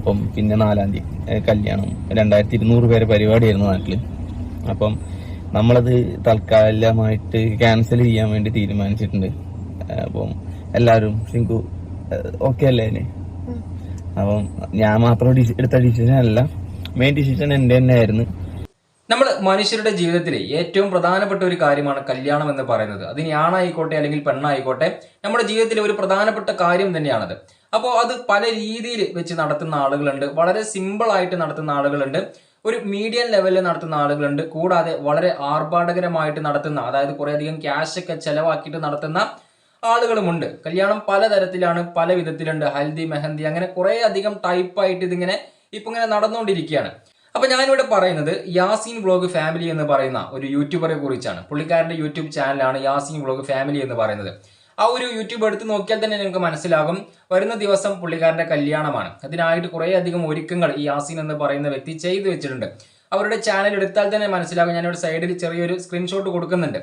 അപ്പം പിന്നെ നാലാം തീയതി കല്യാണം. രണ്ടായിരത്തി ഇരുന്നൂറ് പേരെ പരിപാടിയായിരുന്നു നാട്ടിൽ അപ്പം നമ്മളത് തൽക്കാലമായിട്ട് ക്യാൻസൽ ചെയ്യാൻ വേണ്ടി തീരുമാനിച്ചിട്ടുണ്ട്. അപ്പം എല്ലാവരും സിങ്കു ഓക്കെ അല്ലേ അതിന് അപ്പം ഞാൻ മാത്രം എടുത്ത ഡിസിഷൻ അല്ല. മെയിൻ ഡിസിഷൻ എന്റെ തന്നെ ആയിരുന്നു. നമ്മൾ മനുഷ്യരുടെ ജീവിതത്തിലെ ഏറ്റവും പ്രധാനപ്പെട്ട ഒരു കാര്യമാണ് കല്യാണം എന്ന് പറയുന്നത്. അതിന് ആണായിക്കോട്ടെ അല്ലെങ്കിൽ പെണ്ണായിക്കോട്ടെ നമ്മുടെ ജീവിതത്തിലെ ഒരു പ്രധാനപ്പെട്ട കാര്യം തന്നെയാണത്. അപ്പോൾ അത് പല രീതിയിൽ വെച്ച് നടത്തുന്ന ആളുകളുണ്ട്. വളരെ സിമ്പിൾ ആയിട്ട് നടത്തുന്ന ആളുകളുണ്ട്. ഒരു മീഡിയം ലെവലിൽ നടത്തുന്ന ആളുകളുണ്ട്. കൂടാതെ വളരെ ആർഭാടകരമായിട്ട് നടത്തുന്ന അതായത് കുറേയധികം ക്യാഷ് ഒക്കെ ചെലവാക്കിയിട്ട് നടത്തുന്ന ആളുകളുമുണ്ട്. കല്യാണം പലതരത്തിലാണ് പല വിധത്തിലുണ്ട്. ഹൽദി മെഹന്തി അങ്ങനെ കുറേ അധികം ടൈപ്പായിട്ട് ഇതിങ്ങനെ ഇപ്പൊ ഇങ്ങനെ നടന്നുകൊണ്ടിരിക്കുകയാണ് അപ്പൊ ഞാനിവിടെ പറയുന്നത് യാസീൻ വ്ളോഗ് ഫാമിലി എന്ന് പറയുന്ന ഒരു യൂട്യൂബറെ കുറിച്ചാണ്. പുള്ളിക്കാരന്റെ യൂട്യൂബ് ചാനലാണ് യാസീൻ വ്ളോഗ് ഫാമിലി എന്ന് പറയുന്നത്. ആ ഒരു യൂട്യൂബ് എടുത്ത് നോക്കിയാൽ തന്നെ നിങ്ങൾക്ക് മനസ്സിലാകും. വരുന്ന ദിവസം പുള്ളിക്കാരന്റെ കല്യാണമാണ്. അതിനായിട്ട് കുറേ അധികം ഒരുക്കങ്ങൾ ഈ യാസീൻ എന്ന് പറയുന്ന വ്യക്തി ചെയ്തു വെച്ചിട്ടുണ്ട്. അവരുടെ ചാനൽ എടുത്താൽ തന്നെ മനസ്സിലാകും. ഞാനിവിടെ സൈഡിൽ ചെറിയൊരു സ്ക്രീൻഷോട്ട് കൊടുക്കുന്നുണ്ട്.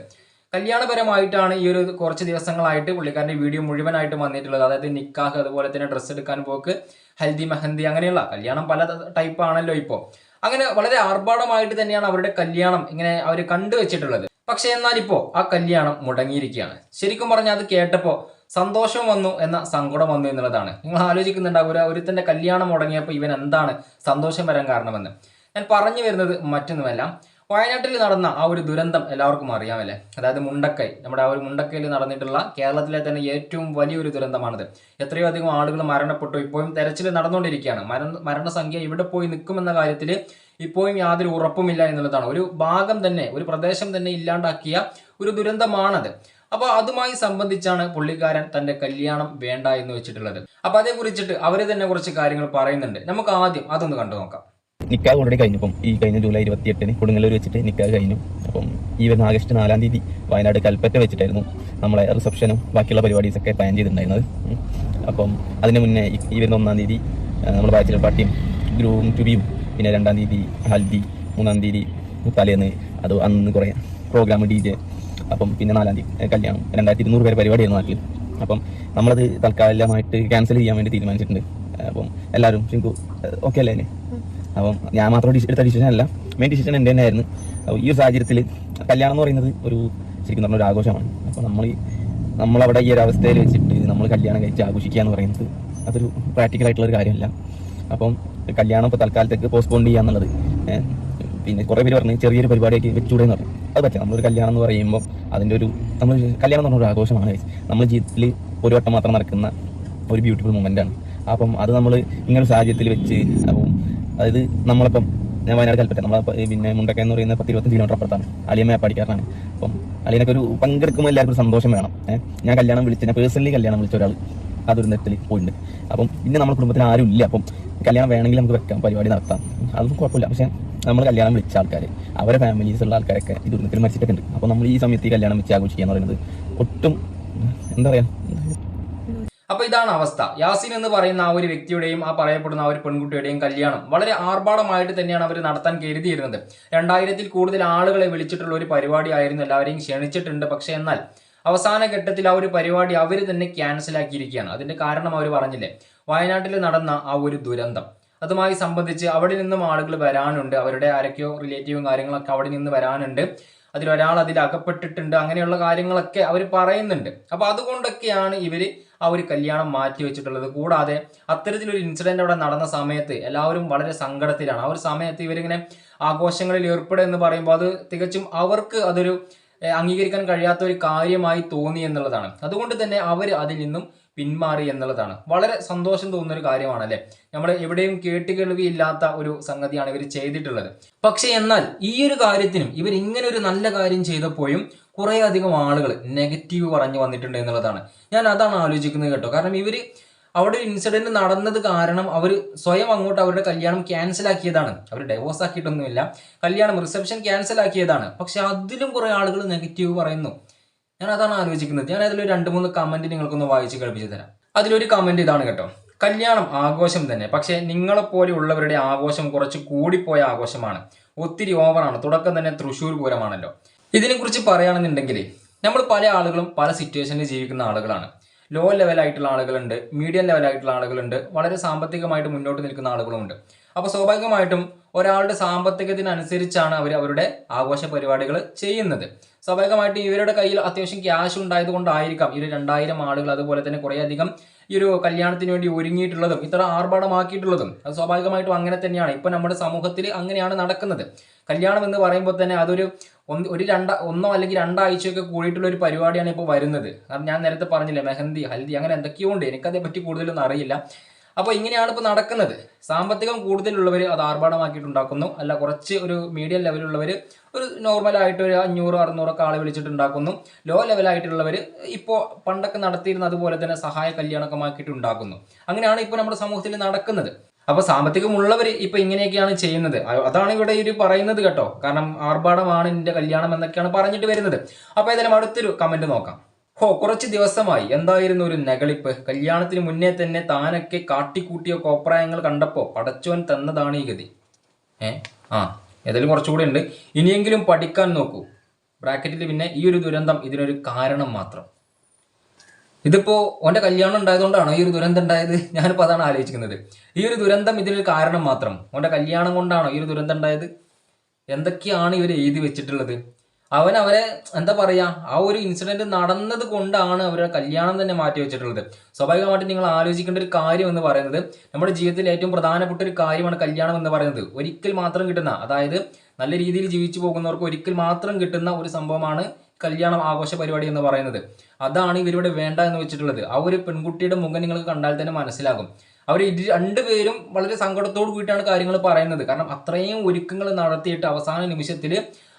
കല്യാണപരമായിട്ടാണ് ഈ ഒരു കുറച്ച് ദിവസങ്ങളായിട്ട് പുള്ളിക്കാരന്റെ വീഡിയോ മുഴുവനായിട്ട് വന്നിട്ടുള്ളത്. അതായത് നിക്കാഹ് അതുപോലെ തന്നെ ഡ്രസ്സ് എടുക്കാൻ പോക്ക് ഹൽദി മെഹന്തി അങ്ങനെയുള്ള കല്യാണം പല ടൈപ്പ് ആണല്ലോ ഇപ്പോൾ അങ്ങനെ വളരെ ആർഭാടമായിട്ട് തന്നെയാണ് അവരുടെ കല്യാണം ഇങ്ങനെ അവർ കണ്ടുവച്ചിട്ടുള്ളത്. പക്ഷെ എന്നാൽ ഇപ്പോ ആ കല്യാണം മുടങ്ങിയിരിക്കുകയാണ്. ശരിക്കും പറഞ്ഞാൽ അത് കേട്ടപ്പോ സന്തോഷം വന്നു എന്ന സങ്കടം വന്നു എന്നുള്ളതാണ്. നിങ്ങൾ ആലോചിക്കുന്നുണ്ടാവും ഒരു കല്യാണം മുടങ്ങിയപ്പോൾ ഇവൻ എന്താണ് സന്തോഷം വരാൻ കാരണമെന്ന്. ഞാൻ പറഞ്ഞു വരുന്നത് മറ്റൊന്നുമല്ല. വയനാട്ടിൽ നടന്ന ആ ഒരു ദുരന്തം എല്ലാവർക്കും അറിയാമല്ലേ? അതായത് മുണ്ടക്കൈ. നമ്മുടെ ആ ഒരു മുണ്ടക്കൈയിൽ നടന്നിട്ടുള്ള കേരളത്തിലെ തന്നെ ഏറ്റവും വലിയൊരു ദുരന്തമാണിത്. എത്രയോ അധികം ആളുകൾ മരണപ്പെട്ടു. ഇപ്പോഴും തെരച്ചിൽ നടന്നുകൊണ്ടിരിക്കുകയാണ്. മരണ മരണസംഖ്യ ഇവിടെ പോയി നിൽക്കുമെന്ന കാര്യത്തിൽ ഇപ്പോഴും യാതൊരു ഉറപ്പുമില്ല എന്നുള്ളതാണ്. ഒരു ഭാഗം തന്നെ ഒരു പ്രദേശം തന്നെ ഇല്ലാണ്ടാക്കിയ ഒരു ദുരന്തമാണത്. അപ്പൊ അതുമായി സംബന്ധിച്ചാണ് പുള്ളിക്കാരൻ തന്റെ കല്യാണം വേണ്ട എന്ന് വെച്ചിട്ടുള്ളത്. അപ്പൊ അതേ കുറിച്ചിട്ട് അവർ തന്നെ കുറച്ച് കാര്യങ്ങൾ പറയുന്നുണ്ട്. നമുക്ക് ആദ്യം അതൊന്ന് കണ്ടു നോക്കാം. നിക്കാഹ് ഓൾറെഡി കഴിഞ്ഞപ്പം ഈ കഴിഞ്ഞ ജൂലൈ ഇരുപത്തി എട്ടിന് കൊടുങ്ങല്ലൂർ വെച്ചിട്ട് നിക്കാഹ് കഴിഞ്ഞു. അപ്പം ഈ വരുന്ന ആഗസ്റ്റ് നാലാം തീയതി വയനാട് കൽപ്പറ്റ വെച്ചിട്ടായിരുന്നു നമ്മളെ റിസപ്ഷനും ബാക്കിയുള്ള പരിപാടീസൊക്കെ പ്ലാൻ ചെയ്തിട്ടുണ്ടായിരുന്നത്. അപ്പം അതിന് മുന്നേ ഈ വരുന്ന ഒന്നാം തീയതി നമ്മുടെ ബാച്ചിലർ പാർട്ടിയും ഗ്രൂം ടുബിയും പിന്നെ രണ്ടാം തീയതി ഹൽദി മൂന്നാം തീയതി തലേന്ന് അത് അന്ന് കുറേ പ്രോഗ്രാം ഡി ജെ അപ്പം പിന്നെ നാലാം തീയതി കല്യാണം. രണ്ടായിരത്തി ഇരുന്നൂറ് പേര് പരിപാടിയായിരുന്നു നാട്ടിൽ അപ്പം നമ്മളത് തൽക്കാലമായിട്ട് ക്യാൻസൽ ചെയ്യാൻ വേണ്ടി തീരുമാനിച്ചിട്ടുണ്ട്. അപ്പം എല്ലാവരും സിങ്കു ഓക്കെ അല്ലേ അപ്പം ഞാൻ മാത്രം എടുത്ത ഡിസിഷൻ അല്ല. മെയിൻ ഡിസിഷൻ എന്റെ തന്നെ ആയിരുന്നു അപ്പോൾ ഈ ഒരു സാഹചര്യത്തിൽ കല്യാണം എന്ന് പറയുന്നത് ഒരു ശരിക്കും പറഞ്ഞ ഒരു ആഘോഷമാണ്. അപ്പോൾ നമ്മൾ നമ്മളവിടെ ഈ ഒരു അവസ്ഥയിൽ വെച്ചിട്ട് നമ്മൾ കല്യാണം കഴിച്ച് ആഘോഷിക്കുക എന്ന് പറയുന്നത് അതൊരു പ്രാക്ടിക്കൽ ആയിട്ടുള്ള ഒരു കാര്യമല്ല. അപ്പം കല്യാണം ഇപ്പോൾ തൽക്കാലത്തേക്ക് പോസ്റ്റ്പോൺ ചെയ്യുക എന്നുള്ളത്. പിന്നെ കുറേ പേര് പറഞ്ഞ് ചെറിയൊരു പരിപാടിയൊക്കെ വെച്ചൂടെ എന്ന് പറഞ്ഞു. അത് പറ്റില്ല. നമ്മളൊരു കല്യാണം എന്ന് പറയുമ്പോൾ അതിന്റെ ഒരു നമ്മൾ കല്യാണം എന്ന് പറഞ്ഞ ഒരു ആഘോഷമാണ് നമ്മൾ ജീവിതത്തിൽ ഒരു വട്ടം മാത്രം നടക്കുന്ന ഒരു ബ്യൂട്ടിഫുൾ മൊമെന്റ് ആണ്. അപ്പം അത് നമ്മൾ ഇങ്ങനെ സാഹചര്യത്തിൽ വെച്ച് അപ്പം അതായത് നമ്മളിപ്പം ഞാൻ വയനാട് കൽപ്പറ്റ നമ്മളെ പിന്നെ മുണ്ടക്ക എന്ന് പറയുന്ന പത്ത് ഇരുപത്തഞ്ച് കിലോമീറ്റർ അപ്പുറത്താണ്. അലിയമ്മ പഠിക്കാറാണ് അപ്പം അളിയനൊക്കെ ഒരു പങ്കെടുക്കുമ്പോൾ എല്ലാവർക്കും ഒരു സന്തോഷം വേണം. ഞാൻ കല്യാണം വിളിച്ച ഞാൻ പേഴ്സണലി കല്യാണം വിളിച്ച ഒരാൾ അതൊരു നിരത്തിൽ പോയിട്ടുണ്ട്. അപ്പം പിന്നെ നമ്മുടെ കുടുംബത്തിൽ ആരും ഇല്ല. അപ്പം കല്യാണം വേണമെങ്കിൽ നമുക്ക് വെക്കാം പരിപാടി നടത്താം. അതൊന്നും കുഴപ്പമില്ല. പക്ഷേ നമ്മൾ കല്യാണം വിളിച്ച ആൾക്കാർ അവരെ ഫാമിലീസ് ഉള്ള ആൾക്കാരൊക്കെ ഈ ദുരിതത്തിൽ മരിച്ചിട്ടൊക്കെ ഉണ്ട്. അപ്പോൾ നമ്മൾ ഈ സമയത്ത് ഈ കല്യാണം വെച്ച് ആഘോഷിക്കുക എന്ന് പറയുന്നത് ഒട്ടും എന്താ പറയുക അപ്പൊ ഇതാണ് അവസ്ഥ. യാസിൻ എന്ന് പറയുന്ന ആ ഒരു വ്യക്തിയുടെയും ആ പറയപ്പെടുന്ന ആ ഒരു പെൺകുട്ടിയുടെയും കല്യാണം വളരെ ആർഭാടമായിട്ട് തന്നെയാണ് അവർ നടത്താൻ കരുതിയിരുന്നത്. രണ്ടായിരത്തിൽ കൂടുതൽ ആളുകളെ വിളിച്ചിട്ടുള്ള ഒരു പരിപാടി ആയിരുന്നു. എല്ലാവരെയും ക്ഷണിച്ചിട്ടുണ്ട്. പക്ഷെ എന്നാൽ അവസാന ഘട്ടത്തിൽ ആ ഒരു പരിപാടി അവർ തന്നെ ക്യാൻസൽ ആക്കിയിരിക്കുകയാണ്. അതിന്റെ കാരണം അവർ പറഞ്ഞില്ലേ? വയനാട്ടിൽ നടന്ന ആ ഒരു ദുരന്തം. അതുമായി സംബന്ധിച്ച് അവിടെ നിന്നും ആളുകൾ വരാനുണ്ട്. അവരുടെ ആരൊക്കെയോ റിലേറ്റീവും കാര്യങ്ങളൊക്കെ അവിടെ നിന്ന് വരാനുണ്ട്. അതിലൊരാൾ അതിൽ അകപ്പെട്ടിട്ടുണ്ട്. അങ്ങനെയുള്ള കാര്യങ്ങളൊക്കെ അവർ പറയുന്നുണ്ട്. അപ്പൊ അതുകൊണ്ടൊക്കെയാണ് ഇവർ ആ ഒരു കല്യാണം മാറ്റി വെച്ചിട്ടുള്ളത്. കൂടാതെ അത്തരത്തിലൊരു ഇൻസിഡന്റ് അവിടെ നടന്ന സമയത്ത് എല്ലാവരും വളരെ സങ്കടത്തിലാണ്. ആ ഒരു സമയത്ത് ഇവരിങ്ങനെ ആഘോഷങ്ങളിൽ ഏർപ്പെടുക എന്ന് പറയുമ്പോൾ അത് തികച്ചും അവർക്ക് അതൊരു അംഗീകരിക്കാൻ കഴിയാത്ത ഒരു കാര്യമായി തോന്നി എന്നുള്ളതാണ്. അതുകൊണ്ട് തന്നെ അവർ അതിൽ നിന്നും പിന്മാറി എന്നുള്ളതാണ്. വളരെ സന്തോഷം തോന്നുന്ന ഒരു കാര്യമാണ് അല്ലെ നമ്മൾ എവിടെയും കേട്ടുകേൾവിയില്ലാത്ത ഒരു സംഗതിയാണ് ഇവർ ചെയ്തിട്ടുള്ളത്. പക്ഷെ എന്നാൽ ഈ ഒരു കാര്യത്തിനും ഇവർ ഇങ്ങനെ ഒരു നല്ല കാര്യം ചെയ്തപ്പോഴും കുറെ അധികം ആളുകൾ നെഗറ്റീവ് പറഞ്ഞു വന്നിട്ടുണ്ട് എന്നുള്ളതാണ്. ഞാൻ അതാണ് ആലോചിക്കുന്നത് കേട്ടോ. കാരണം ഇവർ അവിടെ ഒരു ഇൻസിഡന്റ് നടന്നത് കാരണം അവർ സ്വയം അങ്ങോട്ട് അവരുടെ കല്യാണം ക്യാൻസൽ ആക്കിയതാണ് അവർ ഡൈവോഴ്സ് ആക്കിയിട്ടൊന്നുമില്ല. കല്യാണം റിസപ്ഷൻ ക്യാൻസൽ ആക്കിയതാണ് പക്ഷെ അതിലും കുറെ ആളുകൾ നെഗറ്റീവ് പറയുന്നു. ഞാൻ അതാണ് ആലോചിക്കുന്നത്. ഞാൻ അതിലൊരു രണ്ട് മൂന്ന് കമന്റ് നിങ്ങൾക്കൊന്ന് വായിച്ച് കേൾപ്പിച്ചു തരാം. അതിലൊരു കമന്റ് ഇതാണ് കേട്ടോ. കല്യാണം ആഘോഷം തന്നെ. പക്ഷെ നിങ്ങളെപ്പോലെ ഉള്ളവരുടെ ആഘോഷം കുറച്ച് കൂടിപ്പോയ ആഘോഷമാണ്. ഒത്തിരി ഓവറാണ് തുടക്കം തന്നെ തൃശ്ശൂർ പൂരമാണല്ലോ. ഇതിനെക്കുറിച്ച് പറയുകയാണെന്നുണ്ടെങ്കിൽ നമ്മൾ പല ആളുകളും പല സിറ്റുവേഷനിൽ ജീവിക്കുന്ന ആളുകളാണ്. ലോ ലെവലായിട്ടുള്ള ആളുകളുണ്ട് മീഡിയം ലെവലായിട്ടുള്ള ആളുകളുണ്ട് വളരെ സാമ്പത്തികമായിട്ട് മുന്നോട്ട് നിൽക്കുന്ന ആളുകളുമുണ്ട്. അപ്പോൾ സ്വാഭാവികമായിട്ടും ഒരാളുടെ സാമ്പത്തികത്തിനനുസരിച്ചാണ് അവർ അവരുടെ ആഘോഷ പരിപാടികൾ ചെയ്യുന്നത്. സ്വാഭാവികമായിട്ട് ഇവരുടെ കയ്യിൽ അത്യാവശ്യം ക്യാഷ് ഉണ്ടായത് കൊണ്ടായിരിക്കാം ഈ ഒരു രണ്ടായിരം ആളുകൾ അതുപോലെ തന്നെ കുറേയധികം ഈ ഒരു കല്യാണത്തിന് വേണ്ടി ഒരുങ്ങിയിട്ടുള്ളതും ഇത്ര ആർഭാടമാക്കിയിട്ടുള്ളതും. അത് സ്വാഭാവികമായിട്ടും അങ്ങനെ തന്നെയാണ്. ഇപ്പം നമ്മുടെ സമൂഹത്തിൽ അങ്ങനെയാണ് നടക്കുന്നത്. കല്യാണം എന്ന് പറയുമ്പോൾ തന്നെ അതൊരു ഒന്ന് ഒരു രണ്ട ഒന്നോ അല്ലെങ്കിൽ രണ്ടാഴ്ചയൊക്കെ കൂടിയിട്ടുള്ള ഒരു പരിപാടിയാണ് ഇപ്പോൾ വരുന്നത്. കാരണം ഞാൻ നേരത്തെ പറഞ്ഞില്ലേ മെഹന്തി ഹൽദി അങ്ങനെ എന്തൊക്കെയോ ഉണ്ട്. എനിക്കതേ പറ്റി കൂടുതലൊന്നും അറിയില്ല. അപ്പോൾ ഇങ്ങനെയാണ് ഇപ്പോൾ നടക്കുന്നത്. സാമ്പത്തികം കൂടുതലുള്ളവർ അത് ആർഭാടമാക്കിയിട്ടുണ്ടാക്കുന്നു. അല്ല കുറച്ച് ഒരു മീഡിയം ലെവലുള്ളവർ ഒരു നോർമലായിട്ട് ഒരു അഞ്ഞൂറ് അറുന്നൂറൊക്കെ ആളെ വിളിച്ചിട്ടുണ്ടാക്കുന്നു. ലോ ലെവലായിട്ടുള്ളവർ ഇപ്പോൾ പണ്ടൊക്കെ നടത്തിയിരുന്ന അതുപോലെ തന്നെ സഹായ കല്യാണമൊക്കെ ഉണ്ടാക്കുന്നു അങ്ങനെയാണ് ഇപ്പോൾ നമ്മുടെ സമൂഹത്തിൽ നടക്കുന്നത്. അപ്പോൾ സാമ്പത്തികമുള്ളവർ ഇപ്പൊ ഇങ്ങനെയൊക്കെയാണ് ചെയ്യുന്നത്. അതാണ് ഇവിടെ ഒരു പറയുന്നത് കേട്ടോ. കാരണം ആർഭാടമാണ് എന്റെ കല്യാണം എന്നൊക്കെയാണ് പറഞ്ഞിട്ട് വരുന്നത്. അപ്പോൾ ഏതായാലും അടുത്തൊരു കമന്റ് നോക്കാം. ഹോ കുറച്ച് ദിവസമായി. എന്തായിരുന്നു ഒരു നെകളിപ്പ് കല്യാണത്തിന് മുന്നേ തന്നെ താനൊക്കെ കാട്ടിക്കൂട്ടിയ കോപ്രായങ്ങൾ കണ്ടപ്പോ പടച്ചോൻ തന്നതാണ് ഈ ഗതി. ഏ? ആ ഏതായാലും കുറച്ചുകൂടി ഉണ്ട്. ഇനിയെങ്കിലും പഠിക്കാൻ നോക്കൂ. ബ്രാക്കറ്റിൽ പിന്നെ ഈ ഒരു ദുരന്തം ഇതിനൊരു കാരണം മാത്രം. ഇതിപ്പോ ഓന്റെ കല്യാണം ഉണ്ടായതുകൊണ്ടാണ് ഈ ഒരു ദുരന്തം ഉണ്ടായത്? ഞാനിപ്പോ അതാണ് ആലോചിക്കുന്നത്. ഈ ഒരു ദുരന്തം ഇതിനൊരു കാരണം മാത്രം. ഓന്റെ കല്യാണം കൊണ്ടാണോ ഈ ഒരു ദുരന്തം ഉണ്ടായത്? എന്തൊക്കെയാണ് ഇവർ എഴുതി വെച്ചിട്ടുള്ളത്? അവൻ അവരെ എന്താ പറയാ ആ ഒരു ഇൻസിഡന്റ് നടന്നത് കൊണ്ടാണ് അവരുടെ കല്യാണം തന്നെ മാറ്റി വെച്ചിട്ടുള്ളത്. സ്വാഭാവികമായിട്ടും നിങ്ങൾ ആലോചിക്കേണ്ട ഒരു കാര്യം എന്ന് പറയുന്നത് നമ്മുടെ ജീവിതത്തിൽ ഏറ്റവും പ്രധാനപ്പെട്ട ഒരു കാര്യമാണ് കല്യാണം എന്ന് പറയുന്നത്. ഒരിക്കൽ മാത്രം കിട്ടുന്ന അതായത് നല്ല രീതിയിൽ ജീവിച്ചു പോകുന്നവർക്ക് ഒരിക്കൽ മാത്രം കിട്ടുന്ന ഒരു സംഭവമാണ് കല്യാണം ആഘോഷ പരിപാടി എന്ന് പറയുന്നത്. അതാണ് ഇവരിവിടെ വേണ്ട എന്ന് വെച്ചിട്ടുള്ളത്. ആ ഒരു പെൺകുട്ടിയുടെ മുഖം നിങ്ങൾക്ക് കണ്ടാൽ തന്നെ മനസ്സിലാകും. അവർ രണ്ടുപേരും വളരെ സങ്കടത്തോട് കൂടിയിട്ടാണ് കാര്യങ്ങൾ പറയുന്നത്. കാരണം അത്രയും ഒരുക്കങ്ങൾ നടത്തിയിട്ട് അവസാന നിമിഷത്തിൽ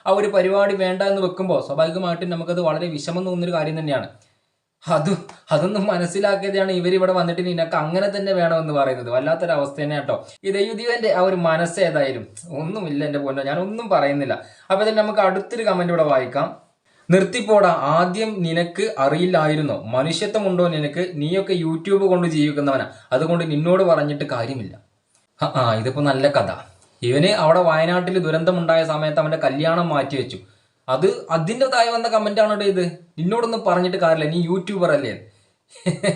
ആ ഒരു പരിപാടി വേണ്ട എന്ന് വെക്കുമ്പോൾ സ്വാഭാവികമായിട്ടും നമുക്കത് വളരെ വിഷമം തോന്നുന്നൊരു കാര്യം തന്നെയാണ്. അത് അതൊന്നും മനസ്സിലാക്കിയതാണ് ഇവർ ഇവിടെ വന്നിട്ട് നിനക്ക് അങ്ങനെ തന്നെ വേണമെന്ന് പറയുന്നത്. വല്ലാത്തൊരു അവസ്ഥ തന്നെ കേട്ടോ. ഈ ദൈവദീവന്റെ ആ ഒരു മനസ്സ് ഏതായാലും ഒന്നുമില്ല എന്റെ പോലെ ഞാൻ ഒന്നും പറയുന്നില്ല. അപ്പൊ ഇതിൽ നമുക്ക് അടുത്തൊരു കമന്റ് ഇവിടെ വായിക്കാം. നിർത്തിപ്പോടാ ആദ്യം നിനക്ക് അറിയില്ലായിരുന്നോ. മനുഷ്യത്വമുണ്ടോ നിനക്ക്? നീയൊക്കെ യൂട്യൂബ് കൊണ്ട് ജീവിക്കുന്നവനാ. അതുകൊണ്ട് നിന്നോട് പറഞ്ഞിട്ട് കാര്യമില്ല. ആ ഇതിപ്പോ നല്ല കഥ. ഇവന് അവിടെ വയനാട്ടിൽ ദുരന്തമുണ്ടായ സമയത്ത് അവന്റെ കല്യാണം മാറ്റിവെച്ചു. അത് അതിന്റെതായി വന്ന കമന്റ് ആണ് ഇത്? നിന്നോടൊന്നും പറഞ്ഞിട്ട് കാര്യമില്ല. നീ യൂട്യൂബർ അല്ലേ?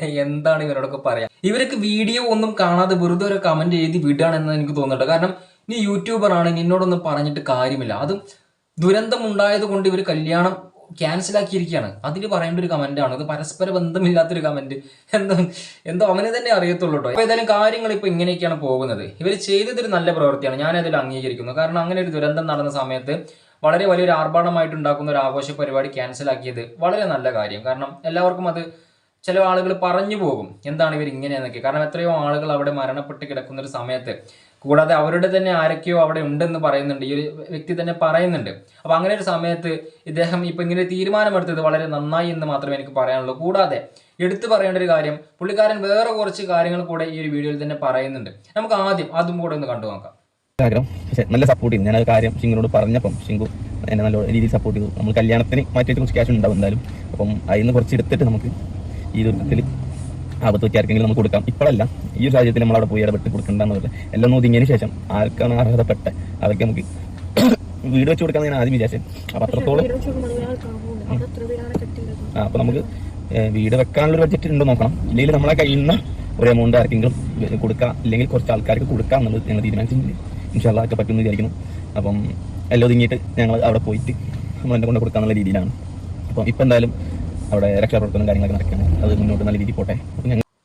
എന്താണ് ഇവരോടൊക്കെ പറയാ? ഇവർക്ക് വീഡിയോ ഒന്നും കാണാതെ വെറുതെ ഒരു കമന്റ് എഴുതി വിടുകയാണെന്ന് എനിക്ക് തോന്നുന്നുണ്ട്. കാരണം നീ യൂട്യൂബർ ആണ് നിന്നോടൊന്നും പറഞ്ഞിട്ട് കാര്യമില്ല. അതും ദുരന്തം ഉണ്ടായത് കൊണ്ട് ഇവർ കല്യാണം ക്യാൻസൽ ആക്കിയിരിക്കുകയാണ്. അതിൽ പറയേണ്ട ഒരു കമന്റ് ആണ്. അത് പരസ്പര ബന്ധമില്ലാത്തൊരു കമന്റ് എന്തോ എന്തോ അവനെ തന്നെ അറിയത്തുള്ളൂ കേട്ടോ ഏതായാലും കാര്യങ്ങൾ ഇപ്പൊ ഇങ്ങനെയൊക്കെയാണ് പോകുന്നത്. ഇവർ ചെയ്തതൊരു നല്ല പ്രവൃത്തിയാണ്. ഞാൻ അതിൽ അംഗീകരിക്കുന്നു. കാരണം അങ്ങനെ ഒരു ദുരന്തം നടന്ന സമയത്ത് വളരെ വലിയൊരു ആർഭാടമായിട്ട് ഉണ്ടാക്കുന്ന ഒരു ആഘോഷ പരിപാടി ക്യാൻസൽ ആക്കിയത് വളരെ നല്ല കാര്യം. കാരണം എല്ലാവർക്കും അത് ചില ആളുകൾ പറഞ്ഞു പോകും. എന്താണ് ഇവർ ഇങ്ങനെയെന്നൊക്കെ കാരണം എത്രയോ ആളുകൾ അവിടെ മരണപ്പെട്ട് കിടക്കുന്ന ഒരു സമയത്ത് കൂടാതെ അവരുടെ തന്നെ ആരൊക്കെയോ അവിടെ ഉണ്ടെന്ന് പറയുന്നുണ്ട്. ഈ ഒരു വ്യക്തി തന്നെ പറയുന്നുണ്ട്. അപ്പൊ അങ്ങനെ ഒരു സമയത്ത് ഇദ്ദേഹം ഇപ്പൊ ഇങ്ങനെ തീരുമാനമെടുത്തത് വളരെ നന്നായി എന്ന് മാത്രമേ എനിക്ക് പറയാനുള്ളൂ. കൂടാതെ എടുത്തു പറയേണ്ട ഒരു കാര്യം പുള്ളിക്കാരൻ വേറെ കുറച്ച് കാര്യങ്ങൾ കൂടെ ഈ ഒരു വീഡിയോയിൽ തന്നെ പറയുന്നുണ്ട്. നമുക്ക് ആദ്യം അതും കൂടെ ഒന്ന് കണ്ടു നോക്കാം. നല്ല സപ്പോർട്ട് ചെയ്തു. ഞാനത് കാര്യം ഷിങ്ങിനോട് പറഞ്ഞപ്പം ഷിങ്കു എന്നെ നല്ല രീതിയിൽ സപ്പോർട്ട് ചെയ്തു. നമ്മൾ കല്യാണത്തിന് മാറ്റി കുറച്ച് ക്യാഷ് ഉണ്ടാവും എന്തായാലും. അപ്പം അതിൽ നിന്ന് കുറച്ച് എടുത്തിട്ട് നമുക്ക് ഈ ദുരിതത്തിൽ ആപത്ത് വെച്ച് ആർക്കെങ്കിലും നമുക്ക് കൊടുക്കാം. ഇപ്പോഴല്ല. ഈ ഒരു സാഹചര്യത്തിൽ നമ്മൾ അവിടെ പോയി ഇടപെട്ട് കൊടുക്കേണ്ടെന്നുള്ളത് എല്ലാം ഒതുങ്ങിയതിന് ശേഷം ആർക്കാണ് അർഹതപ്പെട്ട അവർക്ക് നമുക്ക് വീട് വെച്ച് കൊടുക്കാൻ ഞാൻ ആദ്യം വിചാരിച്ചത് അപ്പൊ അത്രത്തോളം ആ അപ്പൊ നമുക്ക് വീട് വെക്കാനുള്ള ബഡ്ജറ്റ് ഉണ്ടോ നോക്കണം. ഇല്ലെങ്കിൽ നമ്മളെ കയ്യിൽ നിന്ന് ഒരു എമൗണ്ട് ആർക്കെങ്കിലും കൊടുക്കാം. ഇല്ലെങ്കിൽ കുറച്ച് ആൾക്കാർക്ക് കൊടുക്കാം എന്നുള്ളത് ഞങ്ങൾ തീരുമാനിച്ചിട്ടുണ്ട്. ഇൻഷാല്ലാ ഒക്കെ പറ്റുമെന്ന് വിചാരിക്കുന്നു. അപ്പം എല്ലാം ഒതുങ്ങിയിട്ട് ഞങ്ങൾ അവിടെ പോയിട്ട് നമ്മൾ എന്നെ കൊണ്ട് കൊടുക്കാന്നുള്ള രീതിയിലാണ്. അപ്പം ഇപ്പം എന്തായാലും അവിടെ രക്ഷാപ്രവർത്തനം കാര്യങ്ങളൊക്കെ നടക്കുകയാണ്. അത് മുന്നോട്ട് നല്ല രീതിയിൽ പോട്ടെ.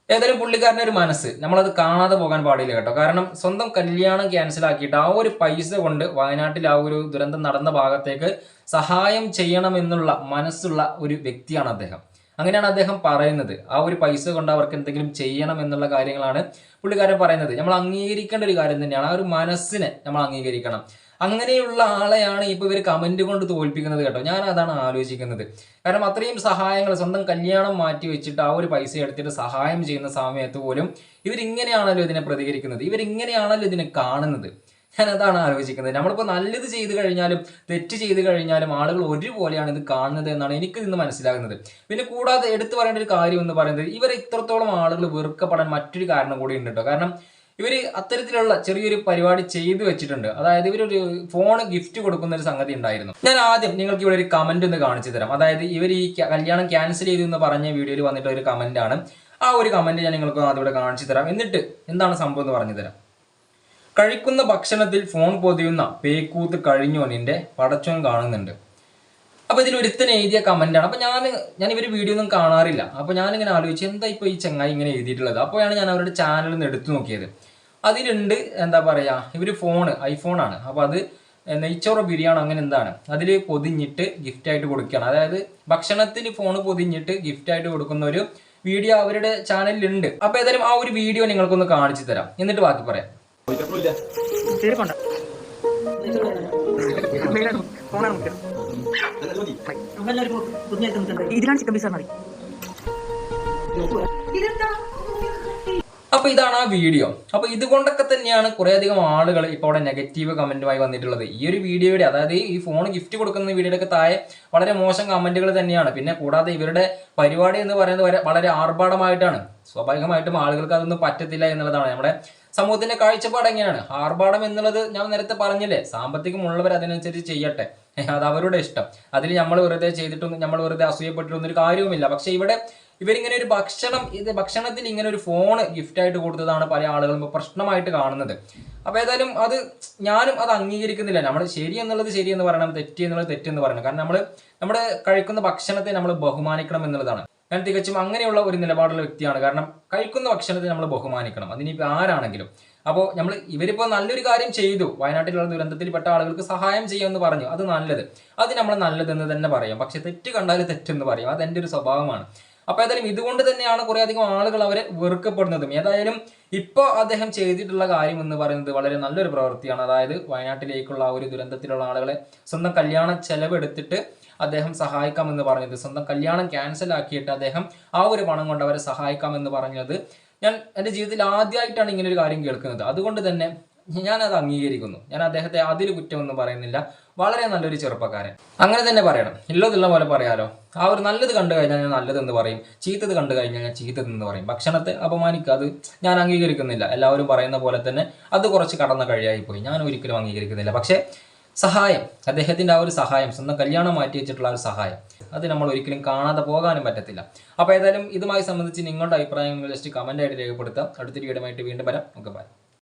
ഏതായാലും പുള്ളിക്കാരന്റെ ഒരു മനസ്സ് നമ്മളത് കാണാതെ പോകാൻ പാടില്ല കേട്ടോ. കാരണം സ്വന്തം കല്യാണം ക്യാൻസൽ ആക്കിയിട്ട് ആ ഒരു പൈസ കൊണ്ട് വയനാട്ടിൽ ആ ഒരു ദുരന്തം നടന്ന ഭാഗത്തേക്ക് സഹായം ചെയ്യണമെന്നുള്ള മനസ്സുള്ള ഒരു വ്യക്തിയാണ് അദ്ദേഹം. അങ്ങനെയാണ് അദ്ദേഹം പറയുന്നത്. ആ ഒരു പൈസ കൊണ്ട് അവർക്ക് എന്തെങ്കിലും ചെയ്യണം എന്നുള്ള കാര്യങ്ങളാണ് പുള്ളിക്കാരൻ പറയുന്നത്. നമ്മൾ അംഗീകരിക്കേണ്ട ഒരു കാര്യം തന്നെയാണ്. ആ ഒരു മനസ്സിനെ നമ്മൾ അംഗീകരിക്കണം. അങ്ങനെയുള്ള ആളെയാണ് ഇപ്പൊ ഇവർ കമന്റ് കൊണ്ട് തോൽപ്പിക്കുന്നത് കേട്ടോ. ഞാൻ അതാണ് ആലോചിക്കുന്നത്. കാരണം അത്രയും സഹായങ്ങൾ സ്വന്തം കല്യാണം മാറ്റി വെച്ചിട്ട് ആ ഒരു പൈസ എടുത്തിട്ട് സഹായം ചെയ്യുന്ന സമയത്ത് പോലും ഇവരിങ്ങനെയാണല്ലോ ഇതിനെ പ്രതികരിക്കുന്നത്. ഇവരിങ്ങനെയാണല്ലോ ഇതിനെ കാണുന്നത്. ഞാൻ അതാണ് ആലോചിക്കുന്നത്. നമ്മളിപ്പോൾ നല്ലത് ചെയ്തു കഴിഞ്ഞാലും തെറ്റ് ചെയ്തു കഴിഞ്ഞാലും ആളുകൾ ഒരുപോലെയാണ് ഇത് കാണുന്നത് എന്നാണ് എനിക്ക് ഇന്ന് മനസ്സിലാകുന്നത്. പിന്നെ കൂടാതെ എടുത്തു പറയേണ്ട ഒരു കാര്യം എന്ന് പറയുന്നത് ഇവർ ഇത്രത്തോളം ആളുകൾ വെറുക്കപ്പെടാൻ മറ്റൊരു കാരണം കൂടി ഉണ്ട് കേട്ടോ. കാരണം ഇവർ അത്തരത്തിലുള്ള ചെറിയൊരു പരിപാടി ചെയ്തു വെച്ചിട്ടുണ്ട്. അതായത് ഇവരൊരു ഫോൺ ഗിഫ്റ്റ് കൊടുക്കുന്ന ഒരു സംഗതി ഉണ്ടായിരുന്നു. ഞാൻ ആദ്യം നിങ്ങൾക്ക് ഇവിടെ ഒരു കമന്റ് ഒന്ന് കാണിച്ചു തരാം. അതായത് ഇവർ ഈ കല്യാണം ക്യാൻസൽ ചെയ്തു എന്ന് പറഞ്ഞ വീഡിയോയിൽ വന്നിട്ട് ഒരു കമന്റ് ആണ്. ആ ഒരു കമന്റ് ഞാൻ നിങ്ങൾക്ക് ഇവിടെ കാണിച്ചു തരാം. എന്നിട്ട് എന്താണ് സംഭവം എന്ന് പറഞ്ഞു തരാം. കഴിക്കുന്ന ഭക്ഷണത്തിൽ ഫോൺ പൊതിയുന്ന പേക്കൂത്ത് കഴിഞ്ഞോനിന്റെ പടച്ചോൻ കാണുന്നുണ്ട്. അപ്പൊ ഇതിൽ ഒരുത്തൻ എഴുതിയ കമന്റാണ്. അപ്പോൾ അപ്പൊ ഞാൻ ഞാൻ ഇവർ വീഡിയോ ഒന്നും കാണാറില്ല. അപ്പൊ ഞാനിങ്ങനെ ആലോചിച്ചു എന്താ ഇപ്പൊ ഈ ചങ്ങായി ഇങ്ങനെ എഴുതിയിട്ടുള്ളത്? അപ്പോഴാണ് ഞാൻ അവരുടെ ചാനലിൽ നിന്ന് എടുത്തു നോക്കിയത്. അതിലുണ്ട് എന്താ പറയാ ഇവർ ഫോണ് ഐഫോൺ ആണ്. അപ്പൊ അത് നെയ്ച്ചോറ ബിരിയാണി അങ്ങനെ എന്താണ് അതിൽ പൊതിഞ്ഞിട്ട് ഗിഫ്റ്റ് ആയിട്ട് കൊടുക്കുകയാണ്. അതായത് ഭക്ഷണത്തിന് ഫോൺ പൊതിഞ്ഞിട്ട് ഗിഫ്റ്റ് ആയിട്ട് കൊടുക്കുന്ന ഒരു വീഡിയോ അവരുടെ ചാനലിലുണ്ട് അപ്പൊ ഏതായാലും ആ ഒരു വീഡിയോ നിങ്ങൾക്കൊന്ന് കാണിച്ചു തരാം. എന്നിട്ട് ബാക്കി പറയാം. ഫോണാണ് മുഖ്യം ഇതിലാണ് ചിക്കൻ പീസ് മതി. അപ്പൊ ഇതാണ് ആ വീഡിയോ അപ്പോൾ ഇതുകൊണ്ടൊക്കെ തന്നെയാണ് കുറെ അധികം ആളുകൾ ഇപ്പോൾ അവിടെ നെഗറ്റീവ് കമന്റുമായി വന്നിട്ടുള്ളത്. ഈ ഒരു വീഡിയോയുടെ അതായത് ഈ ഫോൺ ഗിഫ്റ്റ് കൊടുക്കുന്ന വീഡിയോയുടെ താഴെ വളരെ മോശം കമന്റുകൾ തന്നെയാണ്. പിന്നെ കൂടാതെ ഇവരുടെ പരിപാടി എന്ന് പറയുന്നത് വളരെ ആർഭാടമായിട്ടാണ്. സ്വാഭാവികമായിട്ടും ആളുകൾക്ക് അതൊന്നും പറ്റത്തില്ല എന്നുള്ളതാണ്. നമ്മുടെ സമൂഹത്തിന്റെ കാഴ്ചപ്പാട് എങ്ങനെയാണ്? ആർഭാടം എന്നുള്ളത് ഞാൻ നേരത്തെ പറഞ്ഞില്ലേ? സാമ്പത്തികമുള്ളവർ അതിനനുസരിച്ച് ചെയ്യട്ടെ. അത് അവരുടെ ഇഷ്ടം. അതിൽ നമ്മൾ വെറുതെ ചെയ്തിട്ടൊന്നും നമ്മൾ വെറുതെ അസൂയപ്പെട്ടിട്ടൊന്നും ഒരു കാര്യവുമില്ല. പക്ഷെ ഇവിടെ ഇവരിങ്ങനെ ഒരു ഭക്ഷണം ഇത് ഭക്ഷണത്തിന് ഇങ്ങനെ ഒരു ഫോൺ ഗിഫ്റ്റ് ആയിട്ട് കൊടുത്തതാണ് പല ആളുകളും പ്രശ്നമായിട്ട് കാണുന്നത്. അപ്പോൾ ഏതായാലും അത് ഞാനും അത് അംഗീകരിക്കുന്നില്ല. നമ്മൾ ശരി എന്നുള്ളത് ശരി എന്ന് പറയണം തെറ്റി എന്നുള്ളത് തെറ്റെന്ന് പറയണം. കാരണം നമ്മൾ നമ്മുടെ കഴിക്കുന്ന ഭക്ഷണത്തെ നമ്മൾ ബഹുമാനിക്കണം എന്നുള്ളതാണ്. ഞാൻ തികച്ചും അങ്ങനെയുള്ള ഒരു നിലപാടുള്ള വ്യക്തിയാണ്. കാരണം കഴിക്കുന്ന ഭക്ഷണത്തെ നമ്മൾ ബഹുമാനിക്കണം. അതിനിപ്പോൾ ആരാണെങ്കിലും. അപ്പോൾ നമ്മൾ ഇവരിപ്പോൾ നല്ലൊരു കാര്യം ചെയ്തു. വയനാട്ടിലുള്ള ദുരന്തത്തിൽപ്പെട്ട ആളുകൾക്ക് സഹായം ചെയ്യുമെന്ന് പറഞ്ഞു. അത് നല്ലത്. അത് നമ്മൾ നല്ലതെന്ന് തന്നെ പറയാം. പക്ഷെ തെറ്റ് കണ്ടാൽ തെറ്റെന്ന് പറയും. അത് ഒരു സ്വഭാവമാണ്. അപ്പൊ ഏതായാലും ഇതുകൊണ്ട് തന്നെയാണ് കുറെ അധികം ആളുകൾ അവരെ വെറുക്കപ്പെടുന്നതും. ഏതായാലും ഇപ്പോൾ അദ്ദേഹം ചെയ്തിട്ടുള്ള കാര്യം എന്ന് പറയുന്നത് വളരെ നല്ലൊരു പ്രവൃത്തിയാണ്. അതായത് വയനാട്ടിലേക്കുള്ള ആ ഒരു ദുരന്തത്തിലുള്ള ആളുകളെ സ്വന്തം കല്യാണ ചെലവെടുത്തിട്ട് അദ്ദേഹം സഹായിക്കാമെന്ന് പറഞ്ഞത്. സ്വന്തം കല്യാണം ക്യാൻസൽ ആക്കിയിട്ട് അദ്ദേഹം ആ ഒരു പണം കൊണ്ട് അവരെ സഹായിക്കാമെന്ന് പറഞ്ഞത് ഞാൻ എന്റെ ജീവിതത്തിൽ ആദ്യമായിട്ടാണ് ഇങ്ങനെ ഒരു കാര്യം കേൾക്കുന്നത്. അതുകൊണ്ട് തന്നെ ഞാൻ അത് അംഗീകരിക്കുന്നു. ഞാൻ അദ്ദേഹത്തെ അതിൽ കുറ്റമൊന്നും പറയുന്നില്ല. വളരെ നല്ലൊരു ചെറുപ്പക്കാരൻ. അങ്ങനെ തന്നെ പറയണം. ഇല്ലതില്ല പോലെ പറയാലോ. ആ ഒരു നല്ലത് കണ്ടു കഴിഞ്ഞാൽ ഞാൻ നല്ലതെന്ന് പറയും. ചീത്തത് കണ്ടു കഴിഞ്ഞാൽ ഞാൻ ചീത്തതെന്ന് പറയും. ഭക്ഷണത്തെ അപമാനിക്കുക അത് ഞാൻ അംഗീകരിക്കുന്നില്ല. എല്ലാവരും പറയുന്ന പോലെ തന്നെ അത് കുറച്ച് കടന്ന കഴിയായി പോയി ഞാൻ ഒരിക്കലും അംഗീകരിക്കുന്നില്ല. പക്ഷേ സഹായം. അദ്ദേഹത്തിന്റെ ആ ഒരു സഹായം സ്വന്തം കല്യാണം മാറ്റി വെച്ചിട്ടുള്ള ഒരു സഹായം അത് നമ്മൾ ഒരിക്കലും കാണാതെ പോകാനും പറ്റത്തില്ല. അപ്പോൾ ഏതായാലും ഇതുമായി സംബന്ധിച്ച് നിങ്ങളുടെ അഭിപ്രായങ്ങൾ ജസ്റ്റ് കമന്റായിട്ട് രേഖപ്പെടുത്താം അടുത്തൊരു വീടുമായിട്ട് വീണ്ടും വരാം. നമുക്ക് ബൈ